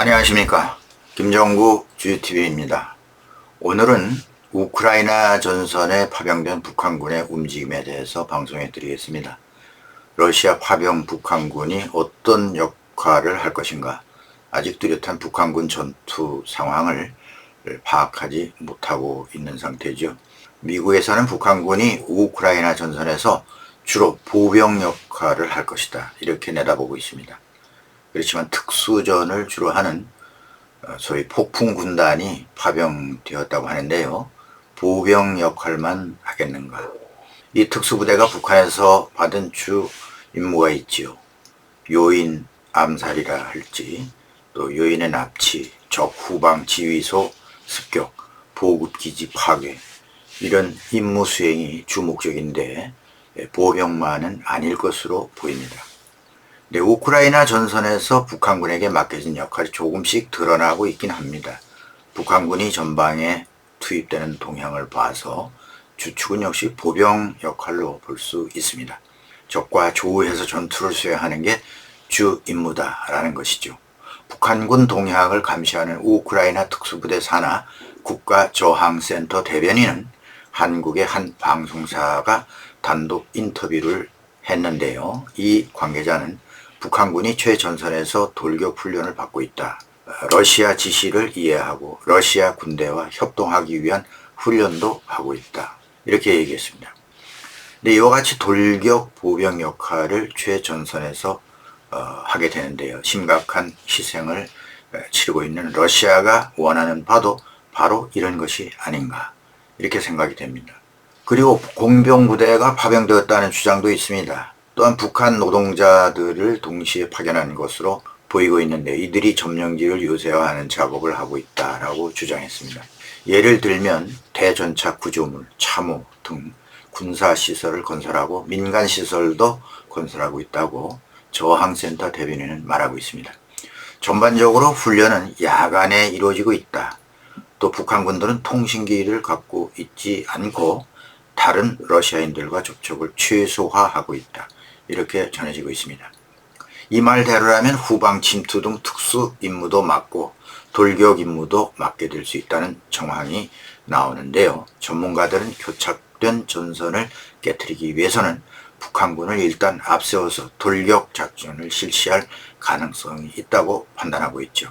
안녕하십니까. 김정구 주유TV입니다. 오늘은 우크라이나 전선에 파병된 북한군의 움직임에 대해서 방송해 드리겠습니다. 러시아 파병 북한군이 어떤 역할을 할 것인가? 아직 뚜렷한 북한군 전투 상황을 파악하지 못하고 있는 상태죠. 미국에서는 북한군이 우크라이나 전선에서 주로 보병 역할을 할 것이다. 이렇게 내다보고 있습니다 그렇지만 특수전을 주로 하는 어, 소위 폭풍 군단이 파병되었다고 하는데요. 보병 역할만 하겠는가? 이 특수부대가 북한에서 받은 주 임무가 있지요. 요인 암살이라 할지, 또 요인의 납치, 적 후방 지휘소 습격, 보급기지 파괴, 이런 임무 수행이 주 목적인데 예, 보병만은 아닐 것으로 보입니다. 네, 우크라이나 전선에서 북한군에게 맡겨진 역할이 조금씩 드러나고 있긴 합니다. 북한군이 전방에 투입되는 동향을 봐서 주축은 역시 보병 역할로 볼 수 있습니다. 적과 조우해서 전투를 수행하는 게 주 임무다라는 것이죠. 북한군 동향을 감시하는 우크라이나 특수부대 산하 국가저항센터 대변인은 한국의 한 방송사가 단독 인터뷰를 했는데요. 이 관계자는 북한군이 최전선에서 돌격 훈련을 받고 있다. 러시아 지시를 이해하고 러시아 군대와 협동하기 위한 훈련도 하고 있다. 이렇게 얘기했습니다. 근데 이와 같이 돌격 보병 역할을 최전선에서 어, 하게 되는데요. 심각한 희생을 치르고 있는 러시아가 원하는 바도 바로 이런 것이 아닌가 이렇게 생각이 됩니다. 그리고 공병부대가 파병되었다는 주장도 있습니다. 또한 북한 노동자들을 동시에 파견한 것으로 보이고 있는데 이들이 점령지를 요새화하는 작업을 하고 있다라고 주장했습니다. 예를 들면 대전차 구조물, 참호 등 군사시설을 건설하고 민간시설도 건설하고 있다고 저항센터 대변인은 말하고 있습니다. 전반적으로 훈련은 야간에 이루어지고 있다. 또 북한군들은 통신기를 갖고 있지 않고 다른 러시아인들과 접촉을 최소화하고 있다. 이렇게 전해지고 있습니다. 이 말대로라면 후방 침투 등 특수 임무도 맡고 돌격 임무도 맡게 될 수 있다는 정황이 나오는데요. 전문가들은 교착된 전선을 깨뜨리기 위해서는 북한군을 일단 앞세워서 돌격 작전을 실시할 가능성이 있다고 판단하고 있죠.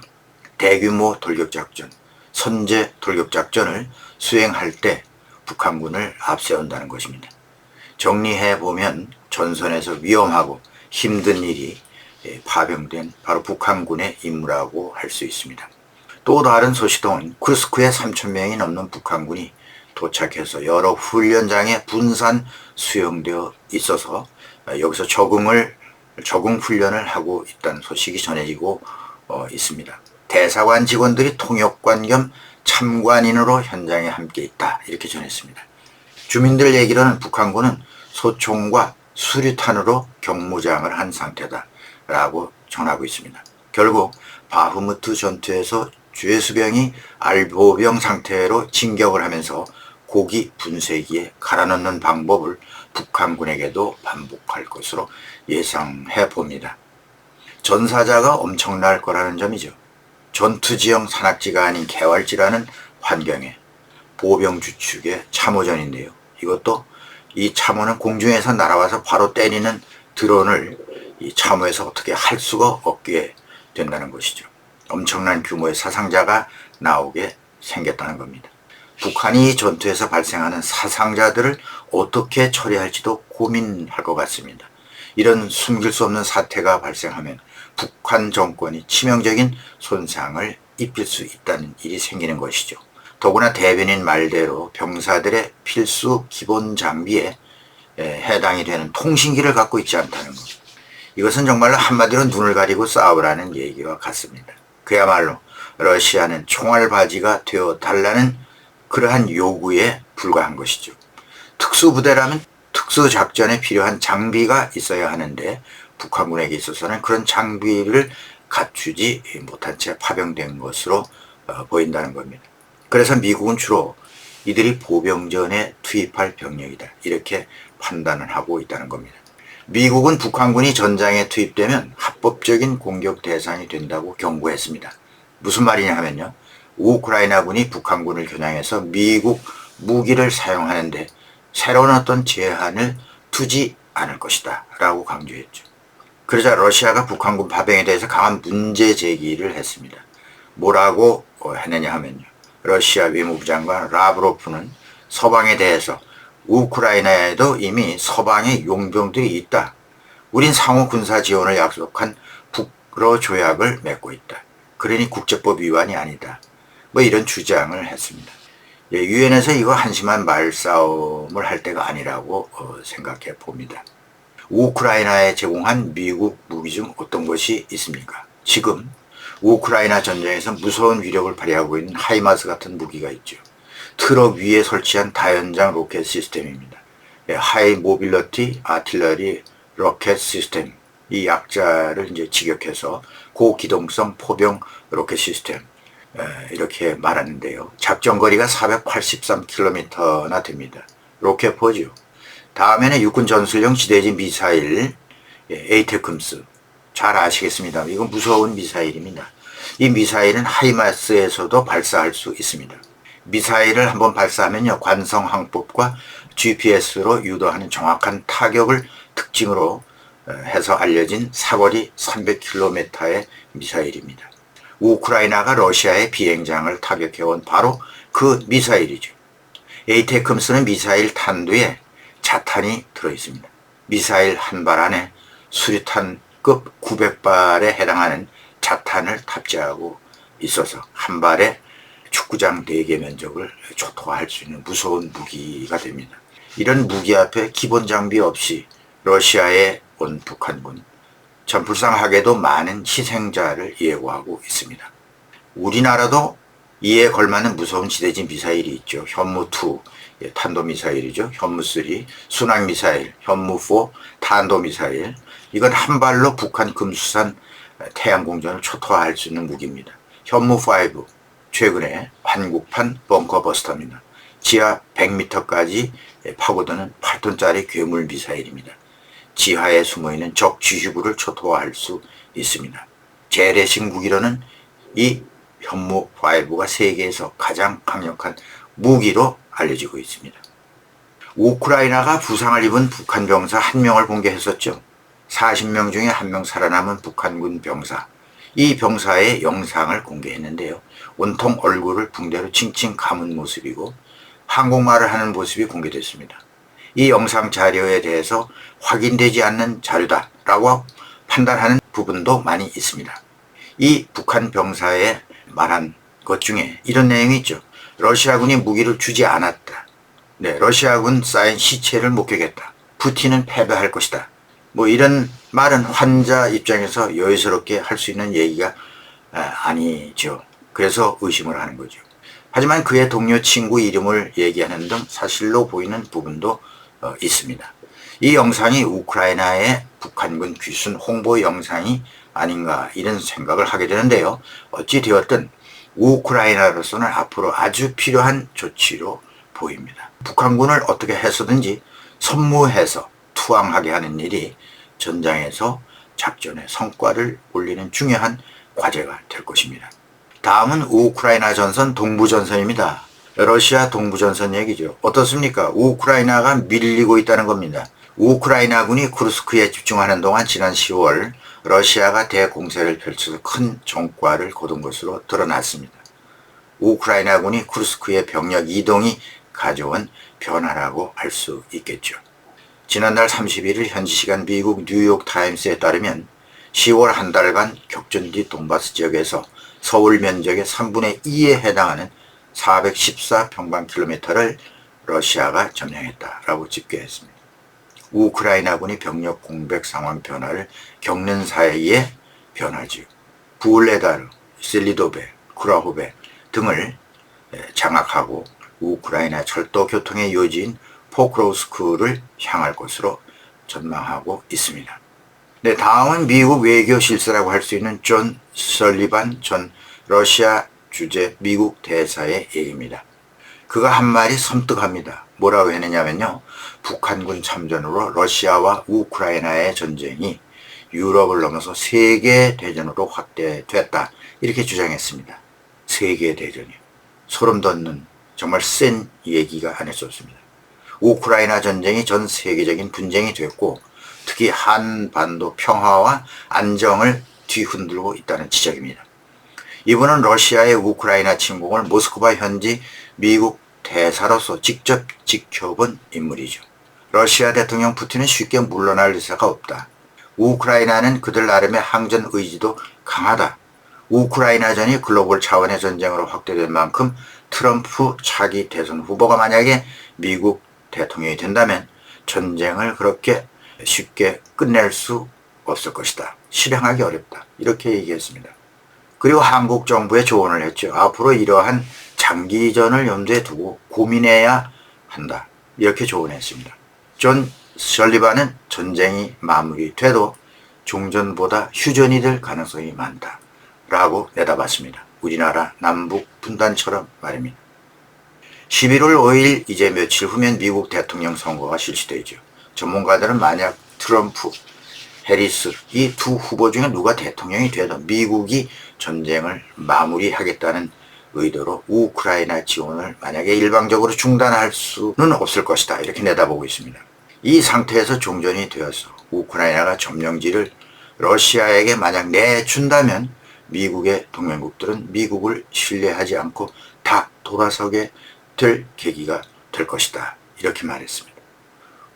대규모 돌격 작전, 선제 돌격 작전을 수행할 때 북한군을 앞세운다는 것입니다. 정리해 보면 전선에서 위험하고 힘든 일이 예, 파병된 바로 북한군의 임무라고 할 수 있습니다. 또 다른 소식통은 쿠스크에 3천명이 넘는 북한군이 도착해서 여러 훈련장에 분산 수용되어 있어서 여기서 적응을 적응 훈련을 하고 있다는 소식이 전해지고 어, 있습니다. 대사관 직원들이 통역관 겸 참관인으로 현장에 함께 있다 이렇게 전했습니다. 주민들 얘기로는 북한군은 소총과 수류탄으로 경무장을 한 상태다라고 전하고 있습니다. 결국 바흐무트 전투에서 주해수병이 알보병 상태로 진격을 하면서 고기 분쇄기에 갈아넣는 방법을 북한군에게도 반복할 것으로 예상해 봅니다. 전사자가 엄청날 거라는 점이죠. 전투지형 산악지가 아닌 개활지라는 환경에 보병 주축의 참호전인데요. 이것도 이 참호는 공중에서 날아와서 바로 때리는 드론을 이 참호에서 어떻게 할 수가 없게 된다는 것이죠. 엄청난 규모의 사상자가 나오게 생겼다는 겁니다. 북한이 전투에서 발생하는 사상자들을 어떻게 처리할지도 고민할 것 같습니다. 이런 숨길 수 없는 사태가 발생하면 북한 정권이 치명적인 손상을 입힐 수 있다는 일이 생기는 것이죠. 더구나 대변인 말대로 병사들의 필수 기본 장비에 해당이 되는 통신기를 갖고 있지 않다는 것. 이것은 정말로 한마디로 눈을 가리고 싸우라는 얘기와 같습니다. 그야말로 러시아는 총알 바지가 되어 달라는 그러한 요구에 불과한 것이죠. 특수부대라면 특수작전에 필요한 장비가 있어야 하는데 북한군에게 있어서는 그런 장비를 갖추지 못한 채 파병된 것으로 어, 보인다는 겁니다. 그래서 미국은 주로 이들이 보병전에 투입할 병력이다. 이렇게 판단을 하고 있다는 겁니다. 미국은 북한군이 전장에 투입되면 합법적인 공격 대상이 된다고 경고했습니다. 무슨 말이냐 하면요. 우크라이나군이 북한군을 겨냥해서 미국 무기를 사용하는데 새로운 어떤 제한을 두지 않을 것이다 라고 강조했죠. 그러자 러시아가 북한군 파병에 대해서 강한 문제 제기를 했습니다. 뭐라고 했느냐 하면요. 러시아 외무부 장관 라브로프는 서방에 대해서 우크라이나에도 이미 서방의 용병들이 있다. 우린 상호 군사 지원을 약속한 북러 조약을 맺고 있다. 그러니 국제법 위반이 아니다. 뭐 이런 주장을 했습니다. 예, 유엔에서 이거 한심한 말싸움을 할 때가 아니라고 어, 생각해 봅니다. 우크라이나에 제공한 미국 무기 중 어떤 것이 있습니까? 지금 우크라이나 전쟁에서 무서운 위력을 발휘하고 있는 하이마스 같은 무기가 있죠. 트럭 위에 설치한 다연장 로켓 시스템입니다. 예, 하이 모빌러티 아틸러리 로켓 시스템 이 약자를 이제 직역해서 고기동성 포병 로켓 시스템 이렇게 말하는데요. 작전 거리가 483km나 됩니다. 로켓포죠. 다음에는 육군 전술용 지대지 미사일 에이테크스 잘 아시겠습니다. 이건 무서운 미사일입니다. 이 미사일은 하이마스에서도 발사할 수 있습니다. 미사일을 한번 발사하면요. 관성 항법과 GPS로 유도하는 정확한 타격을 특징으로 해서 알려진 사거리 300km의 미사일입니다. 우크라이나가 러시아의 비행장을 타격해온 바로 그 미사일이죠. 에이테크스는 미사일 탄두에 자탄이 들어있습니다. 미사일 한 발 안에 수류탄 급 900발에 해당하는 자탄을 탑재하고 있어서 한 발에 축구장 4개 면적을 초토화할 수 있는 무서운 무기가 됩니다. 이런 무기 앞에 기본 장비 없이 러시아에 온 북한군 참 불쌍하게도 많은 희생자를 예고하고 있습니다. 우리나라도 이에 걸맞는 무서운 지대진 미사일이 있죠. 현무2 예, 탄도미사일이죠. 현무3 순항미사일, 현무4 탄도미사일 이건 한 발로 북한 금수산 태양공전을 초토화할 수 있는 무기입니다. 현무5 최근에 한국판 벙커버스터입니다. 지하 100m까지 파고드는 8톤짜리 괴물 미사일입니다. 지하에 숨어있는 적 지휘부를 초토화할 수 있습니다. 재래식 무기로는 이 현무5가 세계에서 가장 강력한 무기로 알려지고 있습니다. 우크라이나가 부상을 입은 북한 병사 한 명을 공개했었죠. 40명 중에 한 명 살아남은 북한군 병사. 이 병사의 영상을 공개했는데요. 온통 얼굴을 붕대로 칭칭 감은 모습이고 한국말을 하는 모습이 공개됐습니다. 이 영상 자료에 대해서 확인되지 않는 자료다라고 판단하는 부분도 많이 있습니다. 이 북한 병사의 말한 것 중에 이런 내용이 있죠. 러시아군이 무기를 주지 않았다. 네, 러시아군 쌓인 시체를 목격했다. 푸틴은 패배할 것이다. 뭐 이런 말은 환자 입장에서 여유스럽게 할 수 있는 얘기가 아, 아니죠. 그래서 의심을 하는 거죠. 하지만 그의 동료 친구 이름을 얘기하는 등 사실로 보이는 부분도 어, 있습니다. 이 영상이 우크라이나의 북한군 귀순 홍보 영상이 아닌가 이런 생각을 하게 되는데요. 어찌 되었든 우크라이나로서는 앞으로 아주 필요한 조치로 보입니다. 북한군을 어떻게 해서든지 선무해서 투항하게 하는 일이 전장에서 작전의 성과를 올리는 중요한 과제가 될 것입니다. 다음은 우크라이나 전선 동부전선입니다. 러시아 동부전선 얘기죠. 어떻습니까? 우크라이나가 밀리고 있다는 겁니다. 우크라이나군이 쿠르스크에 집중하는 동안 지난 10월 러시아가 대공세를 펼쳐서 큰 성과를 거둔 것으로 드러났습니다. 우크라이나군이 쿠르스크의 병력 이동이 가져온 변화라고 할 수 있겠죠. 지난달 31일 현지 시간 미국 뉴욕 타임스에 따르면 10월 한 달간 격전 뒤 돈바스 지역에서 서울 면적의 3분의 2에 해당하는 414평방킬로미터를 러시아가 점령했다라고 집계했습니다. 우크라이나군이 병력 공백 상황 변화를 겪는 사이에 변화지 부울레다르, 셀리도베, 쿠라호베 등을 장악하고 우크라이나 철도 교통의 요지인 포크로스크를 향할 것으로 전망하고 있습니다. 네, 다음은 미국 외교 실세라고 할 수 있는 존 설리반 전 러시아 주재 미국 대사의 얘기입니다. 그가 한 말이 섬뜩합니다. 뭐라고 했느냐면요. 북한군 참전으로 러시아와 우크라이나의 전쟁이 유럽을 넘어서 세계 대전으로 확대됐다. 이렇게 주장했습니다. 세계 대전이요. 소름 돋는 정말 센 얘기가 아닐수없습니다. 우크라이나 전쟁이 전 세계적인 분쟁이 됐고 특히 한반도 평화와 안정을 뒤흔들고 있다는 지적입니다. 이분은 러시아의 우크라이나 침공을 모스크바 현지 미국 대사로서 직접 지켜본 인물이죠. 러시아 대통령 푸틴은 쉽게 물러날 의사가 없다. 우크라이나는 그들 나름의 항전 의지도 강하다. 우크라이나전이 글로벌 차원의 전쟁으로 확대된 만큼 트럼프 차기 대선 후보가 만약에 미국 대통령이 된다면 전쟁을 그렇게 쉽게 끝낼 수 없을 것이다. 실행하기 어렵다. 이렇게 얘기했습니다. 그리고 한국 정부에 조언을 했죠. 앞으로 이러한 장기전을 염두에 두고 고민해야 한다. 이렇게 조언했습니다. 존 설리반은 전쟁이 마무리돼도 종전보다 휴전이 될 가능성이 많다. 라고 내다봤습니다. 우리나라 남북 분단처럼 말입니다. 11월 5일 이제 며칠 후면 미국 대통령 선거가 실시되죠. 전문가들은 만약 트럼프, 해리스 이 두 후보 중에 누가 대통령이 되든 미국이 전쟁을 마무리하겠다는 의도로 우크라이나 지원을 만약에 일방적으로 중단할 수는 없을 것이다. 이렇게 내다보고 있습니다. 이 상태에서 종전이 되어서 우크라이나가 점령지를 러시아에게 만약 내준다면 미국의 동맹국들은 미국을 신뢰하지 않고 다 돌아서게 될 계기가 될 것이다. 이렇게 말했습니다.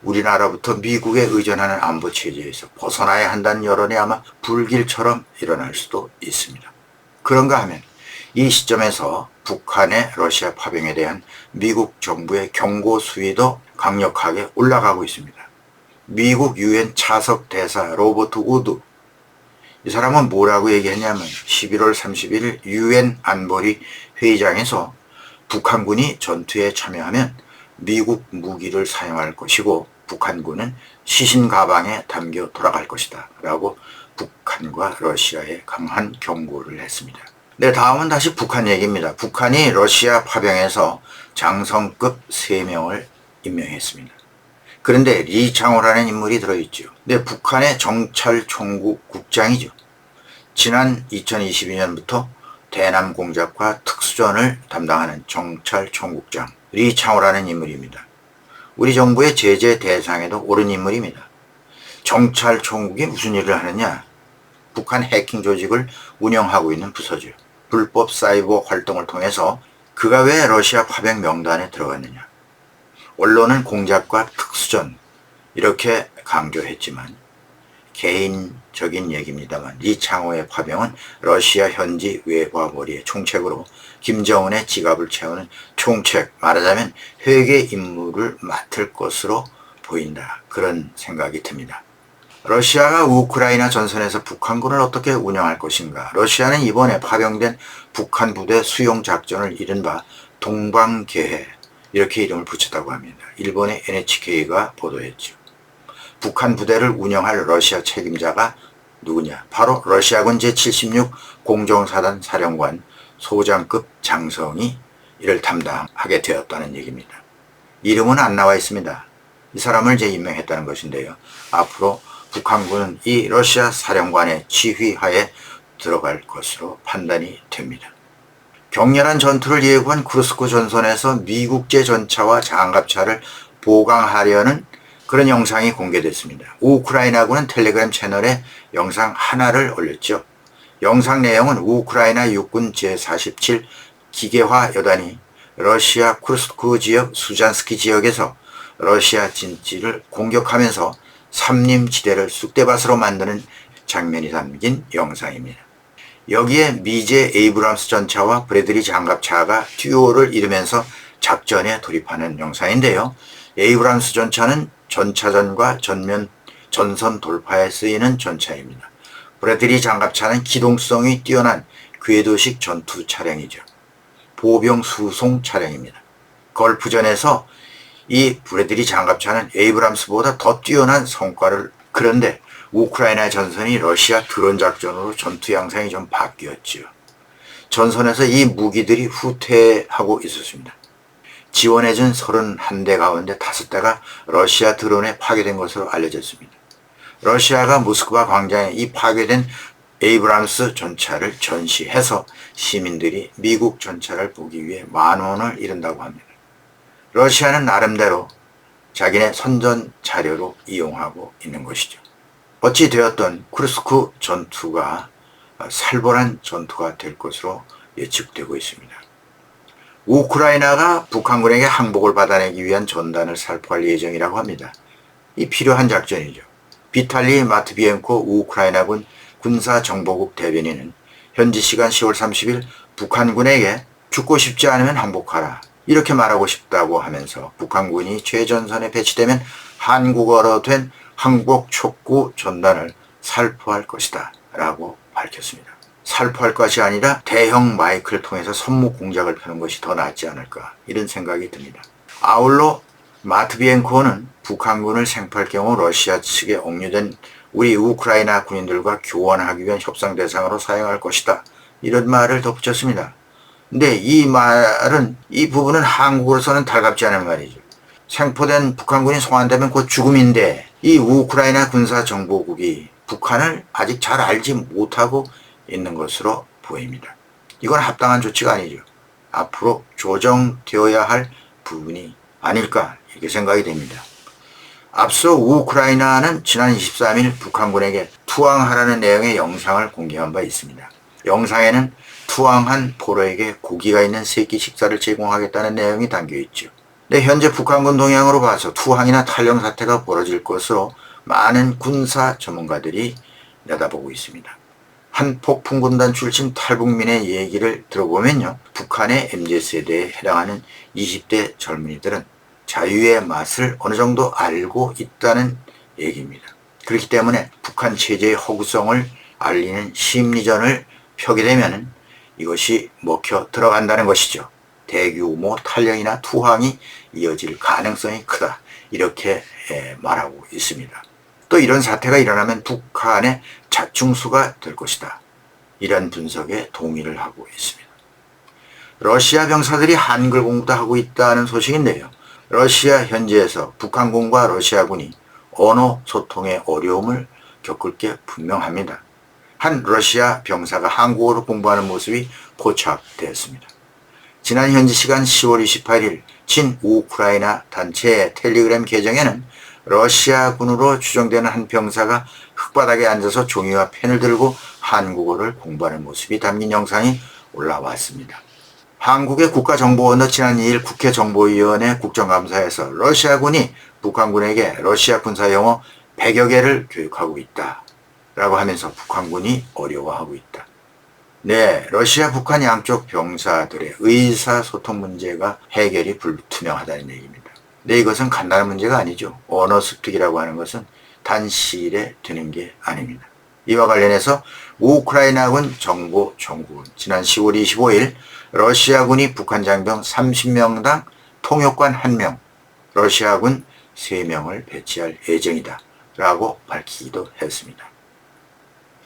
우리나라부터 미국에 의존하는 안보 체제에서 벗어나야 한다는 여론이 아마 불길처럼 일어날 수도 있습니다. 그런가 하면 이 시점에서 북한의 러시아 파병에 대한 미국 정부의 경고 수위도 강력하게 올라가고 있습니다. 미국 유엔 차석 대사 로버트 우드 이 사람은 뭐라고 얘기했냐면 11월 31일 유엔 안보리 회의장에서 북한군이 전투에 참여하면 미국 무기를 사용할 것이고 북한군은 시신 가방에 담겨 돌아갈 것이다. 라고 북한과 러시아에 강한 경고를 했습니다. 네, 다음은 다시 북한 얘기입니다. 북한이 러시아 파병에서 장성급 3명을 임명했습니다. 그런데 리창호라는 인물이 들어있죠. 네, 북한의 정찰총국 국장이죠. 지난 2022년부터 대남 공작과 특수전을 담당하는 정찰 총국장 리창호라는 인물입니다. 우리 정부의 제재 대상에도 오른 인물입니다. 정찰 총국이 무슨 일을 하느냐? 북한 해킹 조직을 운영하고 있는 부서죠. 불법 사이버 활동을 통해서 그가 왜 러시아 파병 명단에 들어갔느냐? 언론은 공작과 특수전 이렇게 강조했지만 개인적인 얘기입니다만 이창호의 파병은 러시아 현지 외과머리의 총책으로 김정은의 지갑을 채우는 총책 말하자면 회계 임무를 맡을 것으로 보인다. 그런 생각이 듭니다. 러시아가 우크라이나 전선에서 북한군을 어떻게 운영할 것인가? 러시아는 이번에 파병된 북한 부대 수용 작전을 이른바 동방계해 이렇게 이름을 붙였다고 합니다. 일본의 NHK가 보도했죠. 북한 부대를 운영할 러시아 책임자가 누구냐? 바로 러시아군 제76 공정사단 사령관 소장급 장성이 이를 담당하게 되었다는 얘기입니다. 이름은 안 나와 있습니다. 이 사람을 제 임명했다는 것인데요. 앞으로 북한군은 이 러시아 사령관의 지휘하에 들어갈 것으로 판단이 됩니다. 격렬한 전투를 예고한 크루스크 전선에서 미국제 전차와 장갑차를 보강하려는 그런 영상이 공개됐습니다. 우크라이나군은 텔레그램 채널에 영상 하나를 올렸죠. 영상 내용은 우크라이나 육군 제47 기계화 여단이 러시아 쿠르스크 지역 수잔스키 지역에서 러시아 진지를 공격하면서 삼림지대를 쑥대밭으로 만드는 장면이 담긴 영상입니다. 여기에 미제 에이브람스 전차와 브래들리 장갑차가 듀오를 이루면서 작전에 돌입하는 영상인데요. 에이브람스 전차는 전차전과 전면 전선 돌파에 쓰이는 전차입니다. 브래들리 장갑차는 기동성이 뛰어난 궤도식 전투 차량이죠. 보병 수송 차량입니다. 걸프전에서 이 브래들리 장갑차는 에이브람스보다 더 뛰어난 성과를 그런데 우크라이나 전선이 러시아 드론 작전으로 전투 양상이 좀 바뀌었지요. 전선에서 이 무기들이 후퇴하고 있었습니다. 지원해준 31대 가운데 5대가 러시아 드론에 파괴된 것으로 알려졌습니다. 러시아가 모스크바 광장에 이 파괴된 에이브람스 전차를 전시해서 시민들이 미국 전차를 보기 위해 만 원을 잃은다고 합니다. 러시아는 나름대로 자기네 선전 자료로 이용하고 있는 것이죠. 어찌 되었던 쿠르스크 전투가 살벌한 전투가 될 것으로 예측되고 있습니다. 우크라이나가 북한군에게 항복을 받아내기 위한 전단을 살포할 예정이라고 합니다. 이 필요한 작전이죠. 비탈리 마트비엔코 우크라이나군 군사정보국 대변인은 현지 시간 10월 30일 북한군에게 죽고 싶지 않으면 항복하라 이렇게 말하고 싶다고 하면서 북한군이 최전선에 배치되면 한국어로 된 항복 촉구 전단을 살포할 것이다 라고 밝혔습니다. 살포할 것이 아니라 대형 마이크를 통해서 선무 공작을 펴는 것이 더 낫지 않을까 이런 생각이 듭니다. 아울러 마트비엔코는 북한군을 생포할 경우 러시아 측에 억류된 우리 우크라이나 군인들과 교환하기 위한 협상 대상으로 사용할 것이다. 이런 말을 덧붙였습니다. 근데 이 말은 이 부분은 한국으로서는 달갑지 않은 말이죠. 생포된 북한군이 송환되면 곧 죽음인데 이 우크라이나 군사정보국이 북한을 아직 잘 알지 못하고 있는 것으로 보입니다. 이건 합당한 조치가 아니죠. 앞으로 조정되어야 할 부분이 아닐까 이렇게 생각이 됩니다. 앞서 우크라이나는 지난 23일 북한군에게 투항하라는 내용의 영상을 공개한 바 있습니다. 영상에는 투항한 포로에게 고기가 있는 세끼 식사를 제공하겠다는 내용이 담겨 있죠. 네, 현재 북한군 동향으로 봐서 투항이나 탈영 사태가 벌어질 것으로 많은 군사 전문가들이 내다보고 있습니다. 한 폭풍군단 출신 탈북민의 얘기를 들어보면요. 북한의 MZ세대에 해당하는 20대 젊은이들은 자유의 맛을 어느 정도 알고 있다는 얘기입니다. 그렇기 때문에 북한 체제의 허구성을 알리는 심리전을 펴게 되면 이것이 먹혀 들어간다는 것이죠. 대규모 탈령이나 투항이 이어질 가능성이 크다. 이렇게 말하고 있습니다. 또 이런 사태가 일어나면 북한의 자충수가 될 것이다. 이런 분석에 동의를 하고 있습니다. 러시아 병사들이 한글 공부도 하고 있다는 소식인데요. 러시아 현지에서 북한군과 러시아군이 언어 소통의 어려움을 겪을 게 분명합니다. 한 러시아 병사가 한국어로 공부하는 모습이 포착되었습니다. 지난 현지 시간 10월 28일 친 우크라이나 단체의 텔레그램 계정에는 러시아 군으로 추정되는 한 병사가 흙바닥에 앉아서 종이와 펜을 들고 한국어를 공부하는 모습이 담긴 영상이 올라왔습니다. 한국의 국가정보원은 지난 2일 국회정보위원회 국정감사에서 러시아군이 북한군에게 러시아 군사영어 100여 개를 교육하고 있다. 라고 하면서 북한군이 어려워하고 있다. 네, 러시아 북한 양쪽 병사들의 의사소통 문제가 해결이 불투명하다는 얘기입니다. 네, 이것은 간단한 문제가 아니죠. 언어 습득이라고 하는 것은 단 시일에 되는 게 아닙니다. 이와 관련해서 우크라이나군 정보 정국은 지난 10월 25일 러시아군이 북한 장병 30명당 통역관 1명, 러시아군 3명을 배치할 예정이다. 라고 밝히기도 했습니다.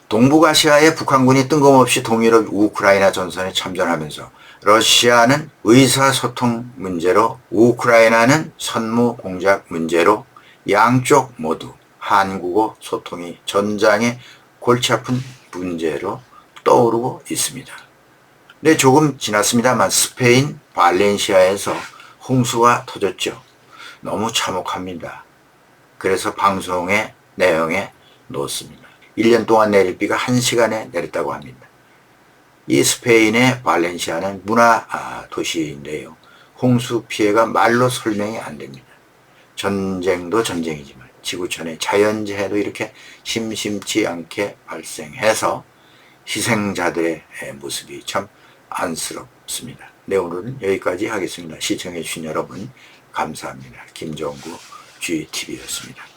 동북아시아의 북한군이 뜬금없이 동유럽 우크라이나 전선에 참전하면서 러시아는 의사소통 문제로 우크라이나는 선무 공작 문제로 양쪽 모두 한국어 소통이 전장의 골치 아픈 문제로 떠오르고 있습니다. 네, 조금 지났습니다만 스페인 발렌시아에서 홍수가 터졌죠. 너무 참혹합니다. 그래서 방송의 내용에 놓습니다. 1년 동안 내릴 비가 1시간에 내렸다고 합니다. 이 스페인의 발렌시아는 문화 아, 도시인데요. 홍수 피해가 말로 설명이 안 됩니다. 전쟁도 전쟁이지만 지구촌의 자연재해도 이렇게 심심치 않게 발생해서 희생자들의 모습이 참 안쓰럽습니다. 네, 오늘은 여기까지 하겠습니다. 시청해주신 여러분 감사합니다. 김정구 GTV였습니다.